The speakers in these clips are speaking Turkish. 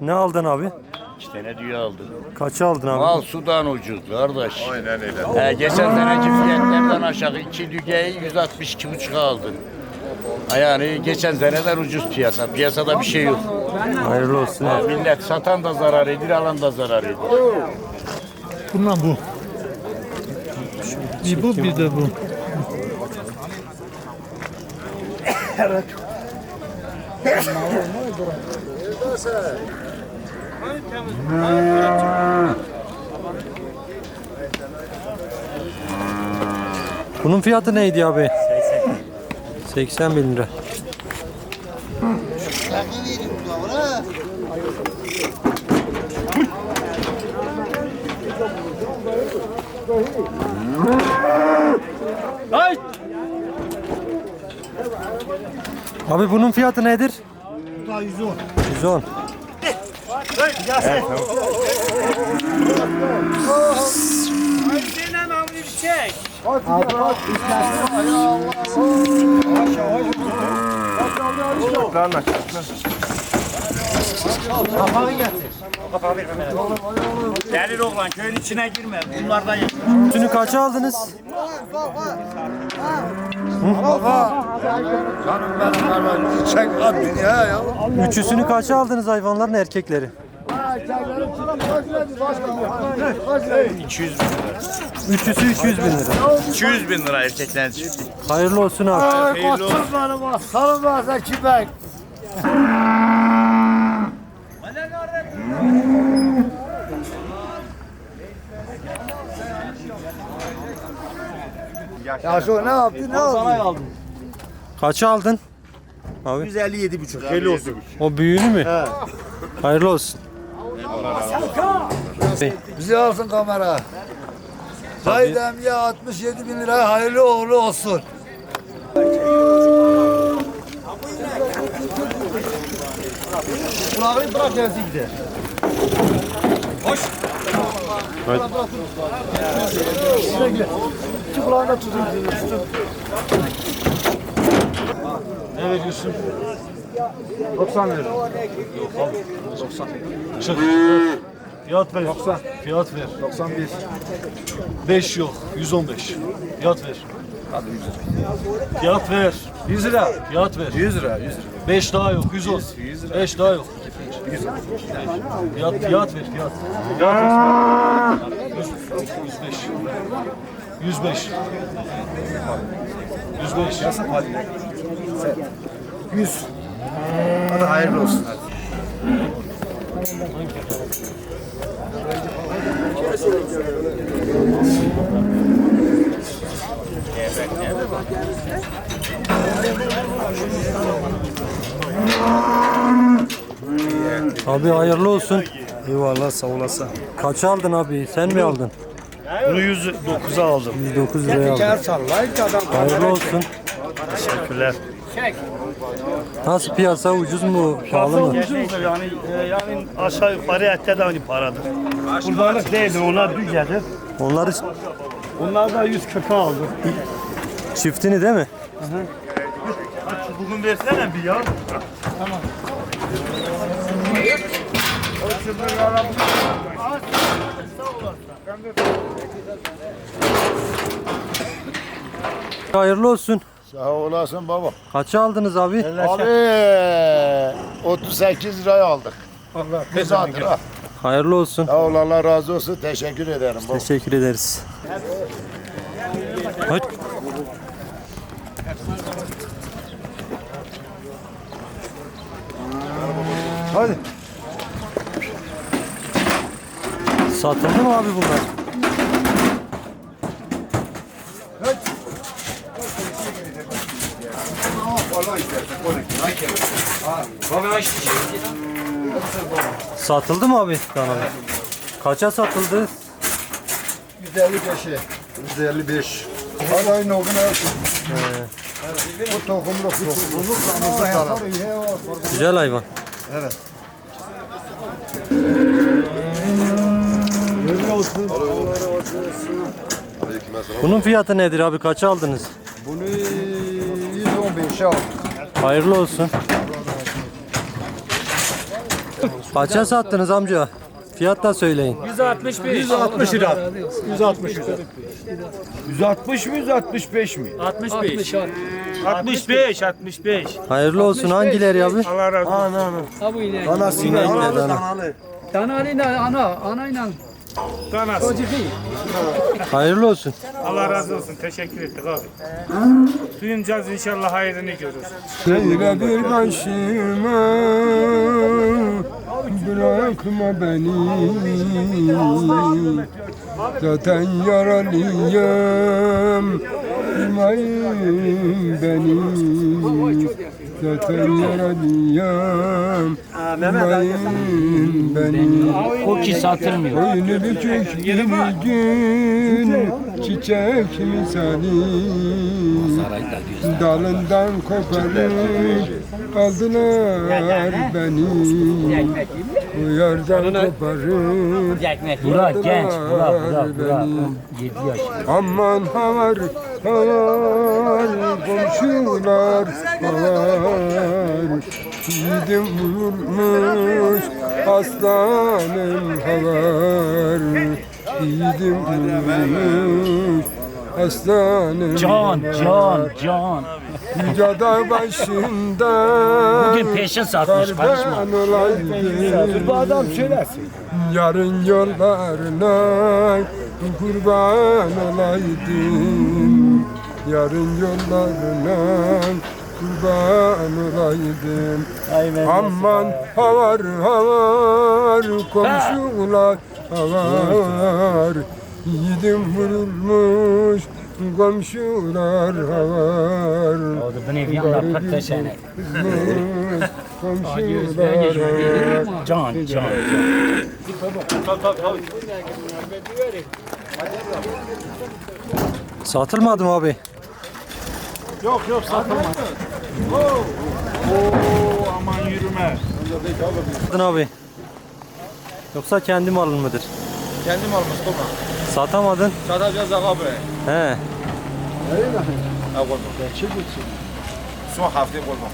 Ne aldın abi? İki tane düğü aldım. Kaça aldın abi? Mal sudan ucuz kardeş. Aynen öyle. He, geçen seneki fiyatlardan aşağı iki dügeyi 162,5'a aldım. Yani geçen seneden ucuz piyasa. Piyasada bir şey yok. Hayırlı olsun Ha, abi. millet satan da zarar edir, alan da zarar edir. Bundan bu. Bir bu bir de bu. Bunun fiyatı neydi abi? 80 bin lira. Abi bunun fiyatı nedir? 110. 110. Delil oğlan köyün içine girme. Bunlardan ye. Şunu kaça aldınız? Canım benim kardeşim. Çek at dünya ya. Üçüsünü kaça aldınız hayvanların erkekleri? 200 bin lira. Üçüsü 200 bin lira. 200 bin lira erkeklerin çifti. Hayırlı olsun abi. Hayırlı olsun. Salın varsa kibek. Ya şu ne yaptı ne oldu? Kaça aldın? Abi 157 buçuk. Helal olsun. o büyüğünü mü? Hayırlı olsun. Bizi alsın kamera. Zaydem ya 67 bin lira hayırlı uğurlu olsun. Kulağını bırak gelsin gider. Hadi. İki kulağını da tutun. Ne veriyorsun? 90 lira. Yok abi. 90. Çık. Fiyat ver. 90. Fiyat ver. 91. 5 yok. 115. Fiyat ver. Hadi 100 lira. Fiyat ver. 100 lira. Fiyat ver. 100 lira. 100 lira. 5 daha yok. 110. 100 lira. 5 daha yok. 100 lira. Fiyat, fiyat ver. Fiyat. Fiyat ver. 100, 105. 105. 105. 100. Hadi hayırlı olsun. Abi hayırlı olsun. Eyvallah sağ olasın. Kaça aldın abi? Sen mi aldın? Bunu 109'a aldım. 109 liraya aldın. Hayırlı olsun. Teşekkürler. Nasıl piyasa ucuz mu? Pahalı mı? Yani e, yani aşağı yukarı ette de aynı paradır. Kurbanlık değildir, onlar düzedir. Onları Onlar da 100 köpe aldım. çiftini değil mi? Bugün versene bir ya. Hayırlı olsun. Sağ olasın baba. Kaça aldınız abi? Abi 38 liraya aldık. Allah Güzeldir ha. Hayırlı olsun. Sağ ol Allah razı olsun. Teşekkür ederim baba. Teşekkür ederiz. Hadi. Hadi. Satıldı mı abi bunlar? Satıldı mı abi kanalı? Kaça satıldı? 155'e. 155. Hadi aynı oldu ne yapsın? Bu tohumluk. Tohumluk damızda taraf. Güzel hayvan. Bunun fiyatı nedir abi? Kaça aldınız? Bunu 115'e aldık. Hayırlı olsun. Kaça sattınız amca? Fiyat da söyleyin. 165. 160 lira. 160 lira. 160 mı 165 mi? 65. 65, 65. Hayırlı olsun. Hangileri abi? Allah razı olsun. Ha bu inek. Anasıyla İnekler, dana. Danalıyla ana, anayla Danası. Hayırlı olsun. Allah razı olsun. Teşekkür ettik abi. Duyunacağız inşallah hayrını görürüz. Seyre bir başıma Bırakma beni Zaten yaralıyım Bilmeyin beni Zaten yaralıyım Bilmeyin beni O ki satılmıyor. Boynu bükük bir gün Çiçek misali. Dalından koparıp Aldılar beni Bu yerden koparıp Burak genç. Burak, Burak, Burak. beni 7 yaş. Aman havar havar komşular havar Yiğidim vurulmuş aslanım havar Yiğidim vurulmuş aslanım Can, can, can. Yüce dağ başında Bugün peşin satmış, karışma. Kardan olaydım Bu adam söylesin Yarın yollarına kurban olaydım. Yarın yollarına kurban olaydım. Aman havar havar komşular havar. Yiğidim vurulmuş komşular havar O da bunu evi anlatmak da seni. Komşular havar Can, can. Satılmadı mı abi? Yok yok satılmaz. Oo. Oo, aman yürüme. Satın abi. Yoksa kendi malın mıdır? Kendim almış baba. Satamadın. Satacağız abi. He. Ha koyma. Son hafta koyma.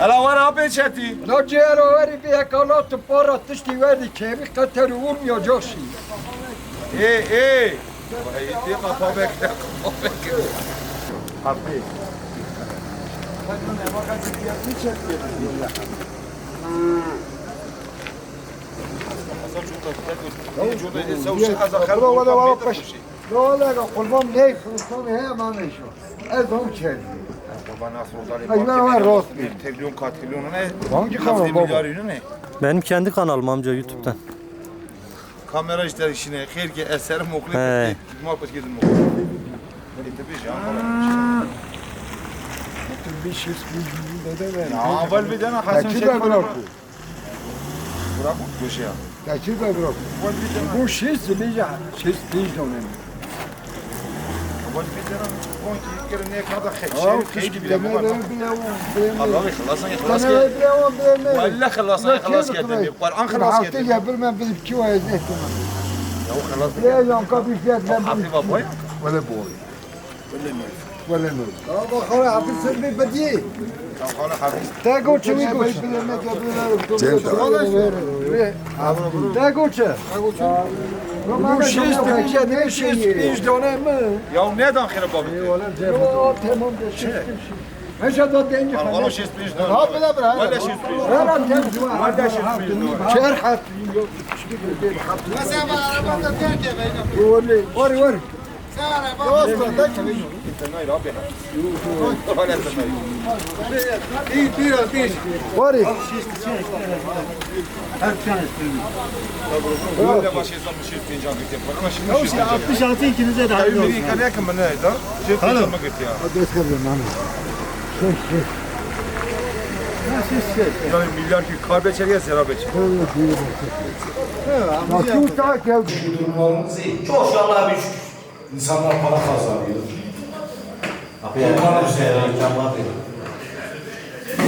Ela var abi çeti. No quiero ver bir kanatı para tıştı verdi kemik kateri vurmayacaksın. Ey ey. Vay diye kafa bekle. Kafa bekle. Abi. Ne olacak kurban ne kurban he mameşo. Ez on çeldi. Ay, ben var, rost. Trilyon katrilyonu ne? Hangi kanal baba? ne? Benim kendi kanalım amca YouTube'dan. Kamera işler işine, herke eserim okulu. He. Muhabbet girdim okulu. Tabii ya. Bir şey ne demek? Ya avval bir tane Hasan da bırak. Bu Ja, zit wel erop. Hoe zit de lija? Zit de lija dan in? Wat is er dan? Ik heb een nek hadden gek. Geen die bij mij. Allah, خلصنا خلاص كده. ولا خلصنا خلاص كده. القرآن خلاص كده. حطيها بالما بالكوا يا زيت. لو خلاص. لا يوم كافي فيها ولا بوي. ولا بوي. ولا بوي. ولا نور اه خلاص حافظ سلبي بدي خلاص حبيب تاكو تشوي كوش تاكو تشا Bu şey isteyince ne şey isteyiz dönem mi? يا ونادى خير بابي Yo tamam da şey. Meşe da denge والله falan. شيء سبيش Ha bile bre. ولا شيء سبيش Ver am gel. Hadi Şer hat. Mesela arabada terk edeyim. Var var. Sen arabada terk edeyim. انت نايل ابي ولا انت نايل İyi biraz bir. Var ya. ولا باش يزم شيء Gori. Işte 66 ikinize de hayırlı olsun. Yani milyar ki kahve çekeriz ya abi. Nasıl uçağa geldi? Durumlarımızı iyi. Çok şükür Allah'a bir şükür. İnsanlar para kazanıyor. Ekonomi üzerine.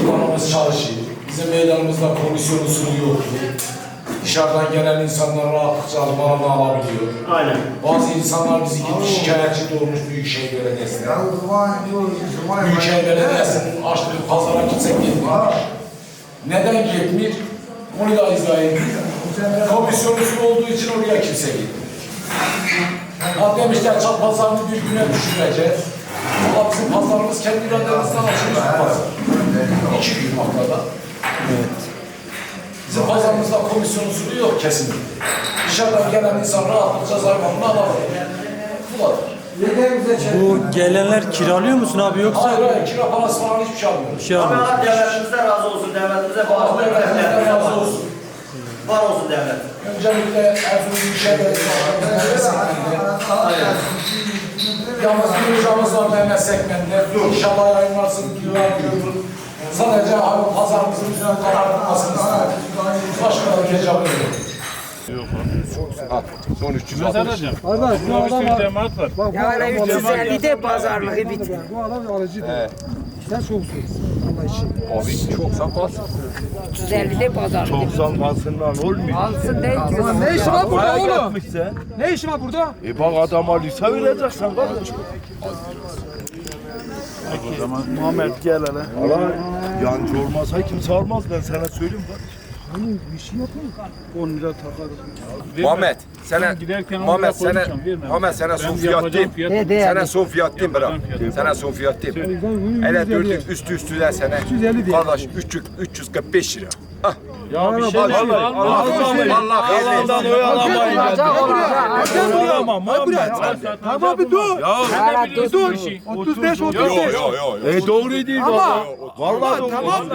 Ekonomimiz çalışıyor. Bizim meydanımızda komisyon usulü yoktu. Dışarıdan gelen insanlar rahatlıkça almalarını alabiliyor. Aynen. Bazı insanlar bizi gitti şikayetçi de olmuş Büyükşehir Belediyesi'ne. Büyükşehir Belediyesi'nin açtığı pazara gitsek yetmiyor. Neden gitmiyor? Onu da izah edeyim. Komisyon usulü olduğu için oraya kimse gitmiyor. Ha demişler çat pazarını bir güne düşüreceğiz. Ama bizim pazarımız kendi irademizden açılmış bir pazar. İki gün haftada. Bizim pazarımızda komisyon usulü yok kesinlikle. Dışarıdan gelen insan rahatlıkça zarfını alabilir. Bu kadar. Bu gelenler kiralıyor musun abi yoksa Hayır hayır kira parası falan hiçbir şey almıyoruz. bir şey almıyor? Allah devletimize razı olsun, devletimize bağlı. Allah devletimizden razı olsun. Var olsun devlet. Öncelikle Erzurum Büyükşehir Belediyesi'ne desteklendi. Yalnız bir hocamız var Mehmet Sekmen'de. İnşallah yayınlarsın, yıllar görür. Sadece abi pazarımızın üzerine karartılmasını istedim. Başka da bir icabı yok. Son 300 Bir cemaat var. Yani 350'de pazarlığı bitti. Bu adam alıcıdır. Sen soğuksun. Abi çok saklasın. 350'de pazarlığı. Çok saklasından olmuyor. Alsın değil ki. Ne işin var burada oğlum? Ne işin var burada? E bak adama lise vereceksin kardeşim. Muhammed gel hele. Allah yancı olmasa kimse almaz ben sana söyleyeyim bak. 10 lira takarım. Muhammed sana Giderken Muhammed sana. Muhammed sana son Ben fiyat diyeyim. Ne de Sana son fiyat diyeyim bırak. Sana son fiyat diyeyim. Hele dördük üstü üstüden sana. Kardeş 300 345 lira. Ya bir şey Vallahi değil. Allah Allah Yalandan oyalamayın. Olacak olacak. Oyalamam Muhammed. Tamam bir dur. Hala dur. Dur. 35 Yo 35. yo yo. E doğru değil Ama Vallahi tamam.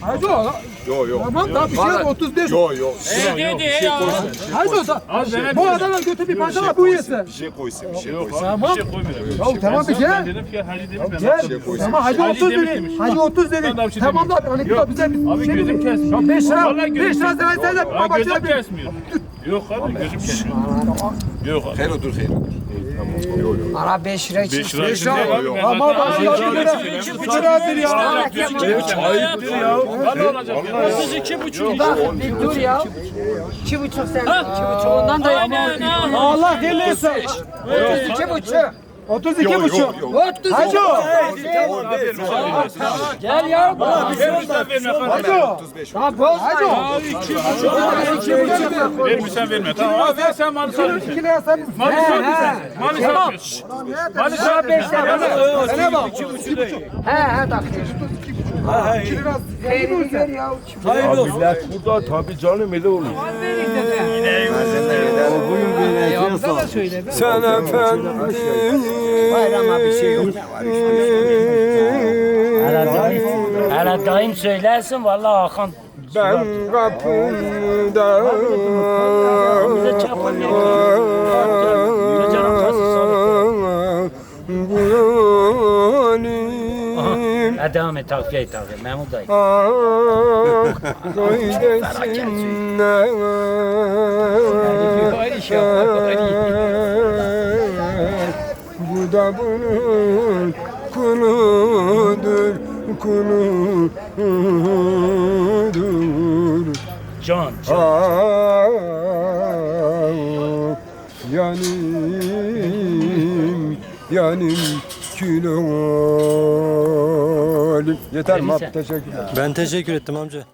Haydi o. Yo yo. Tamam da bir şey yok 35. Yo yo. Haydi o da. Bu adamın götü bir parça var bu yesin. Bir şey koysun bir şey koysun. Tamam. Bir şey koymuyorum. Ya tamam bir gel. dedim ki hacı dedim ben. Gel. Ama hacı Hacı 30 demiş dedi. Hacı 30 dedi. Ben daha bir şey Tamam da hani Yok. bize bir Abi şey gözüm dedi. kesmiyor. Ya 5 lira. Vallahi 5 gözüm lira sen sen Abi baba gözüm kesmiyor. Yok abi gözüm kesmiyor. Yok abi. Hayır dur hayır. Hala 5 lira için. 5 lira için değil abi. Ben Ama zaten- bak ya bir lira. Bir liradır ya. Ayıptır ya. Valla olacak ya. 32 buçuk. Bak bir dur ya. 2,5 sen. 2,5 ondan da yapma. Allah dilirse. 32 buçuk. 32 buçuk. 30 Hacı. Gel ya. Hacı. Daha bozma. Hacı. Vermişsen verme. Tamam abi ver sen malı sat. 2 lira sen. Malı sat. Malı satmıyorsun. Malı satmıyorsun. Sana bak. He he takıyor. 2 lira. Hayır gör ya. Millet burada tabii canım öyle olur. Sen efendim. Bayrama bir şey yok. Hele daim söylersin vallahi Hakan. Ben kapımda Bize çapın yok. Gecenin kası salı. Ha devam et takviye et takviye. Memur dayı. Bu da bunun kuludur kuludur Can, can. Yanim yanim külüm Yeter mi? Neyse. Teşekkür Ben teşekkür ettim amca.